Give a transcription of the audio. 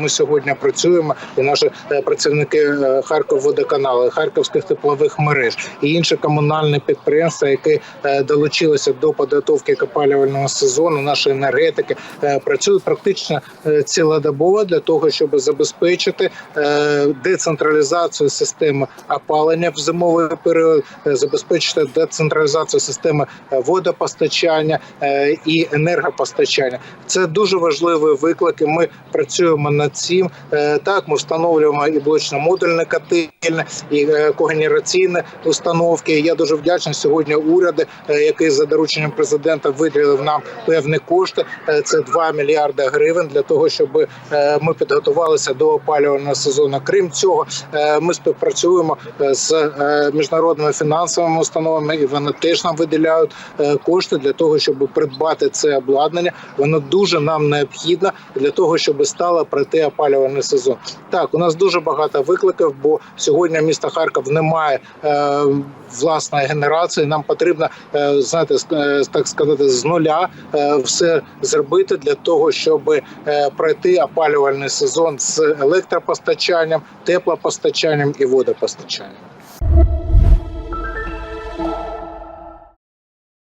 ми сьогодні працюємо, і наші е, працівники е, Харківводоканалу, Харківських теплових мереж і інші комунальні підприємства, які е, долучилися до підготовки к опалювального сезону, нашої енергетики, працюють практично цілодобово для того, щоб забезпечити децентралізацію системи опалення в зимовий період, забезпечити децентралізацію системи водопостачання і енергопостачання. Це дуже важливі виклики. Ми працюємо над цим. Е, Так, ми встановлюємо і блочно-модульне котельне, і е, когенераційні установки. Я дуже вдячний сьогодні уряду, е, який за дорученням президента виділив нам певні кошти. Це 2 мільярди гривень для того, щоб ми підготувалися до опалювального сезону. Крім цього, ми співпрацюємо з міжнародними фінансовими установами, і вони теж нам виділяють кошти для того, щоб придбати це обладнання. Воно дуже нам необхідно для того, щоб стало пройти опалювальний сезон. Так, у нас дуже багато викликів, бо сьогодні місто Харків не має е, власної генерації. Нам потрібно е, знаєте, е, так сказати, з нуля е, все зробити для того, щоб е, пройти опалювальний сезон з електропостачанням, теплопостачанням і водопостачанням.